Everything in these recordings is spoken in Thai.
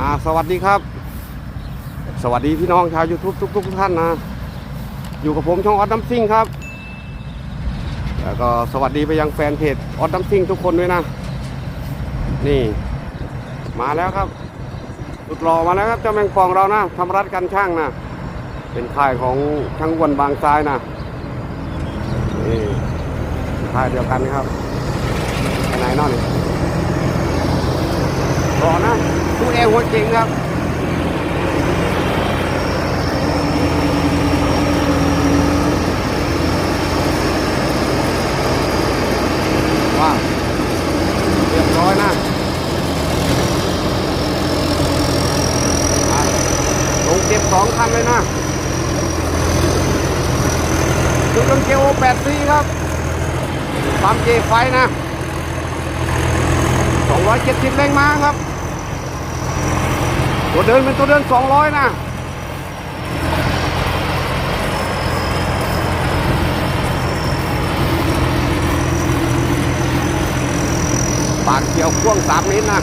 อ่าสวัสดีครับ สวัสดีพี่น้องชาว YouTube ทุกทุกๆท่านนะ อยู่กับผมช่องออดน้ำซิ่งครับ แล้วก็สวัสดีไปยังแฟนเพจออดน้ำซิ่งทุกคนด้วยนะ นี่ มาแล้วครับสุดหล่อมาแล้วครับเจ้าแมงปองเรานะทำรัดกันช่างนะ เป็นค่ายของช่างวนบางซ้ายนะนี่ค่ายเดียวกันนะครับไหนนอนนี่ รอนะตู้แอร์หัวเก่งครับว้าวเรียบร้อยนะอะลงเก็บสองคันเลยนะดูจนเกโอแปดซีครับความเจไฟนะ270แรงม้าครับ ตัวเดินเป็นตัวเดิน200นะปากเกี่ยวพ่วง3เมตรนะ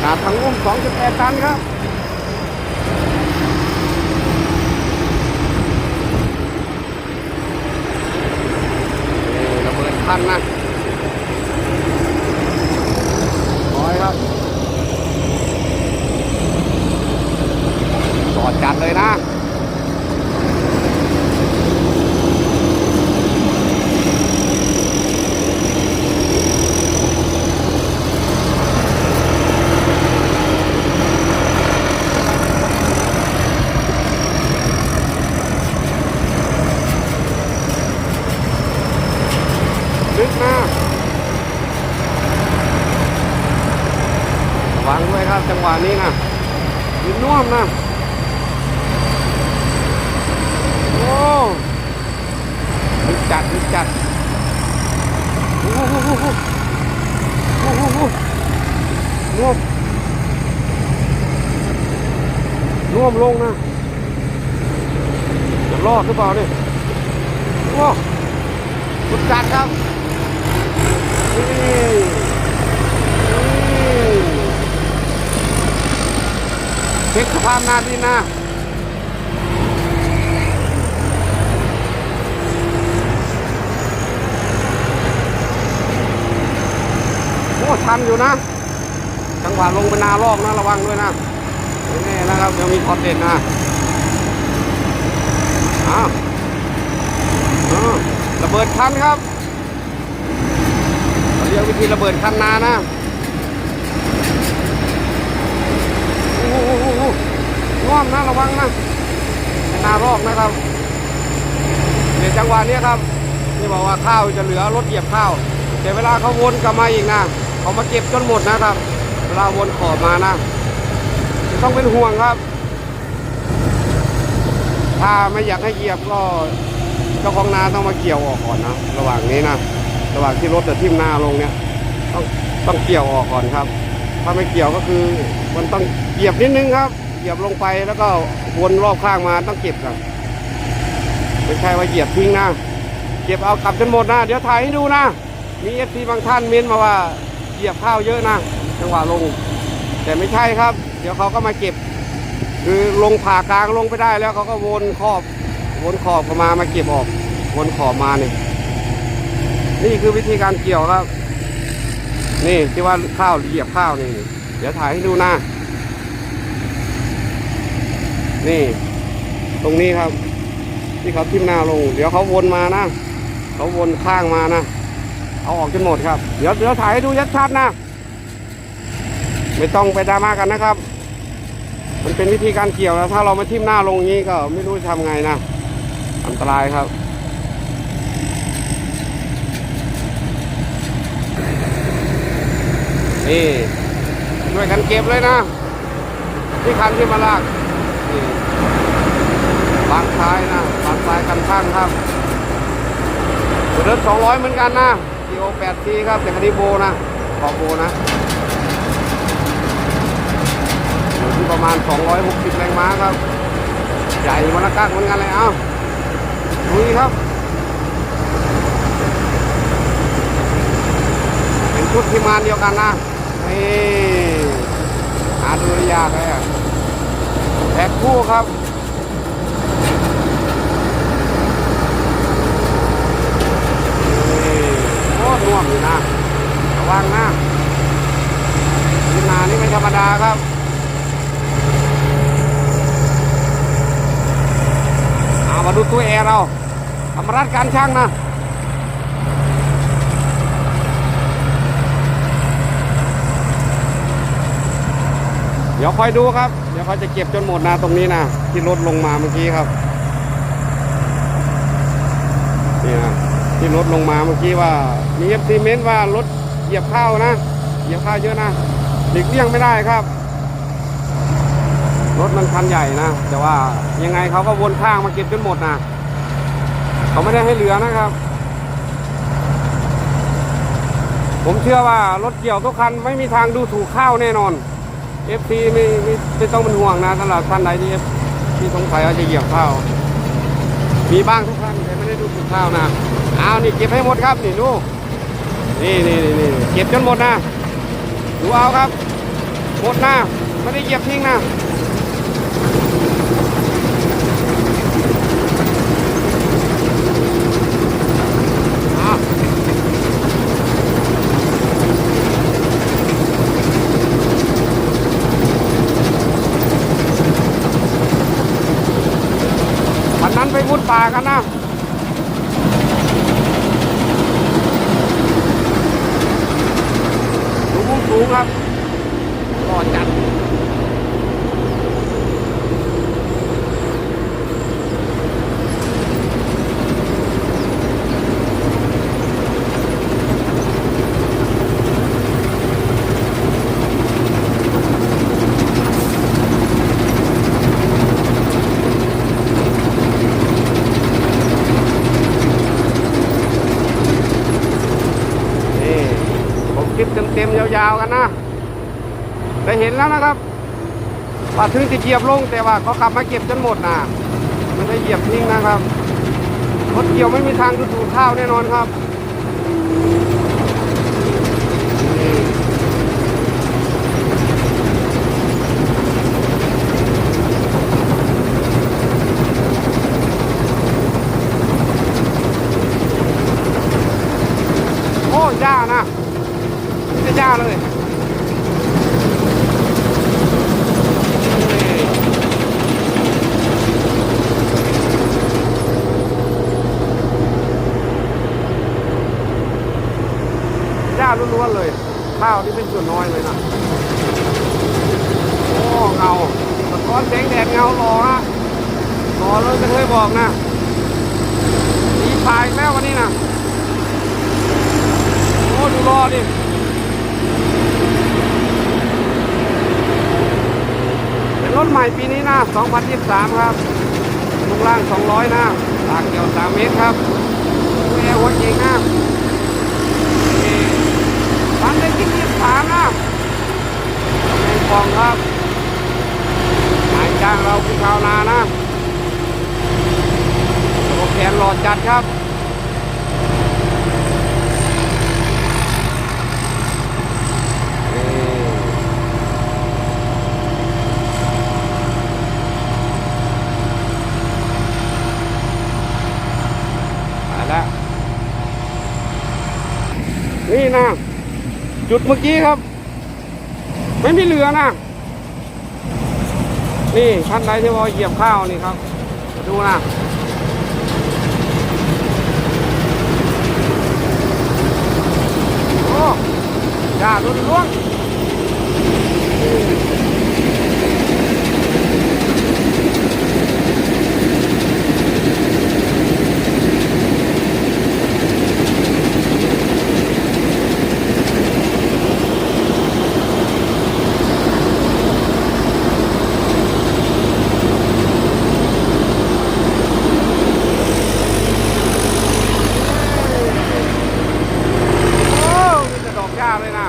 หนาทั้งอุ้ม2.8ตันครับ นี่ระเบิดคันนะร้อยครับจอดจัดเลยนะ ลึกนะ ระวังด้วยครับ จังหวะนี้นะยืนน่วมนะโอ้ลึกจัดลึกจัดโอ้โหโอ้โหโอ้โหน่วมน่วมลงนะจะรอดหรือเปล่าเนี่ยโอ้ลึกจัดครับนี่ เช็คสภาพหน้าดินนะโอ้ชันอยู่นะ จังหวะลงเป็นนาลอกนะ ระวังด้วยนะนี่นะครับเดี๋ยวมีคอนเด็ดนะอ้าวระเบิดคันครับเราเรียกวิธีระเบิดคันนานะโอ้โหโอ้โหง่อมนะระวังนะนารอกนะครับเนี่ยจังหวะนี้ครับที่บอกว่าข้าวจะเหลือรถเหยียบข้าวแต่เวลาเขาวนกลับมาอีกนะเขามาเก็บจนหมดนะครับเวลาวนขอบมานะต้องเป็นห่วงครับ ถ้าไม่อยากให้เหยียบก็เจ้าของนาต้องมาเกี่ยวออกก่อนนะระหว่างนี้นะระหว่างที่รถจะทิ่มหน้าลงเนี่ยต้องต้องเกี่ยวออกก่อนครับ ถ้าไม่เกี่ยวก็คือมันต้องเหยียบนิดนึงครับ เหยียบลงไปแล้วก็วนรอบข้างมาต้องเก็บครับไม่ใช่ว่าเหยียบทิ้งนะเก็บเอากลับจนหมดนะเดี๋ยวถ่ายให้ดูนะมีเอฟซีบางท่านเม้นมาว่าเหยียบข้าวเยอะนะจังหวะลง แต่ไม่ใช่ครับ เดี๋ยวเขาก็มาเก็บ คือลงผ่ากลางลงไปได้แล้วเขาก็วนขอบ วนขอบเข้ามามาเก็บออก วนขอบมาเนี่ยนี่คือวิธีการเกี่ยวครับ นี่ที่ว่าข้าวเหยียบข้าวนี่ เดี๋ยวถ่ายให้ดูนะ นี่ ตรงนี้ครับ ที่เขาทิ่มหน้าลง เดี๋ยวเขาวนมานะเขาวนข้างมานะเอาออกจนหมดครับ เดี๋ยวเดี๋ยวถ่ายให้ดูชัดๆนะ ไม่ต้องไปดราม่ากันนะครับ มันเป็นวิธีการเกี่ยวแล้วถ้าเรามาทิ่มหน้าลงอย่างนี้ก็ไม่รู้จะทำไงนะอันตรายครับนี่ช่วยกันเก็บเลยนะ ที่คันที่มาลากนี่บางซ้ายนะบางซ้ายกัน ข้างครับตัวเดิน200 เหมือนกันนะทีโอ8ทีครับแต่คันนี้โบนะ ขอบโบนะอยู่ที่ประมาณ 260 แรงม้าครับ ใหญ่วันละกักเหมือนกันเลยเอ้าลุยครับ เป็นชุดทีมานเดียวกันนะนี่หาดูได้ยากเลยอะแท็กคู่ครับ นี่โอ้ น่วมอยู่นะระวังนะนี่นานี่ไม่ธรรมดาครับเอามาดูตัวแอร์เราทำรัดการช่างนะเดี๋ยวคอยดูครับ เดี๋ยวเขาจะเก็บจนหมดนะตรงนี้นะที่รถลงมาเมื่อกี้ครับนี่นะ ที่รถลงมาเมื่อกี้ว่ามีเอฟซีเมนต์ว่ารถเหยียบข้าวนะเหยียบข้าวเยอะนะหลีกเลี่ยงไม่ได้ครับ รถมันคันใหญ่นะ แต่ว่ายังไงเขาก็วนข้างมาเก็บจนหมดนะเขาไม่ได้ให้เหลือนะครับ ผมเชื่อว่ารถเกี่ยวทุกคันไม่มีทางดูถูกข้าวแน่นอนเอฟซีไม่ไม่ไม่ต้องเป็นห่วงนะสำหรับท่านใดที่ที่สงสัยว่าจะเหยียบข้าว มีบ้างทุกท่านแต่ไม่ได้ดูถูกข้าวนะ เอานี่เก็บให้หมดครับนี่ดูนี่นี่นี่นี่เก็บจนหมดนะดูเอาครับ หมดนะไม่ได้เหยียบทิ้งนะวันนั้นไปมุดป่ากันนะ ดูมุมสูงครับรอจัด นี่ผมค ลิปเต็มๆยาวๆกันนะได้เห็นแล้วนะครับว่าถึงจะเหยียบลงแต่ว่าเขาขับมาเก็บจนหมดนะมันได้เหยียบทิ้งนะครับรถเกี่ยวไม่มีทางดูถูกข้าวแน่นอนครับนี่โอ้ย่านะนี่จะย่าเลยนี่าล้วนๆเลย ข้าวนี่เป็นส่วนน้อยเลยนะ โอ้เงาสะท้อนแสงแดดเงาหล่อฮะหล่อเลยจะเคยบอกนะดีปลายแล้ววันนี้นะโอ้ดูรอดิเป็นรถใหม่ปีนี้นะ 2023 ครับลูกล่าง 200 นะตากเกี่ยว 3 เมตรครับแอร์หัวเก่งนะนี่พันได้ กินยี่สามนะเป็นกล่องครับนายจ้างเราคือชาวนานะระบบแขนหลอดจัดครับมาแล้วนี่นะ จุดเมื่อกี้ครับ ไม่มีเรือนะ นี่ท่านใดที่ว่าเหยียบข้าวนี่ครับ ดูนะโอ้ยาลุ้นล้วงโอ้มีแต่ดอกหญ้าเลยนะ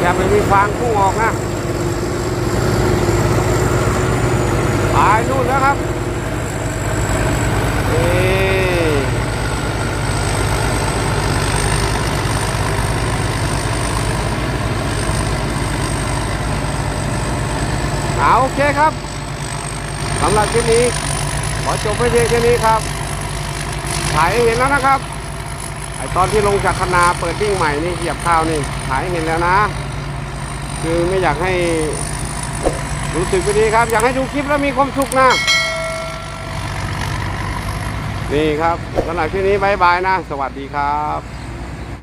อย่าไปมีฟางพุ่งออกนะไปนู่นแล้วครับนี่ เอาโอเคครับสำ หรับคลิปนี้ ขอจบไปเพียงแค่นี้ครับถ่ายให้เห็นแล้วนะครับไอตอนที่ลงจากคณาเปิดดิ้งใหม่นี่เหยียบข้าวนี่ถ่ายให้เห็นแล้วนะ คือไม่อยากให้รู้สึกไม่ดีครับ อยากให้ดูคลิปแล้วมีความสุขนะนี่ครับสำหรับคลิปนี้บายบายนะ สวัสดีครับ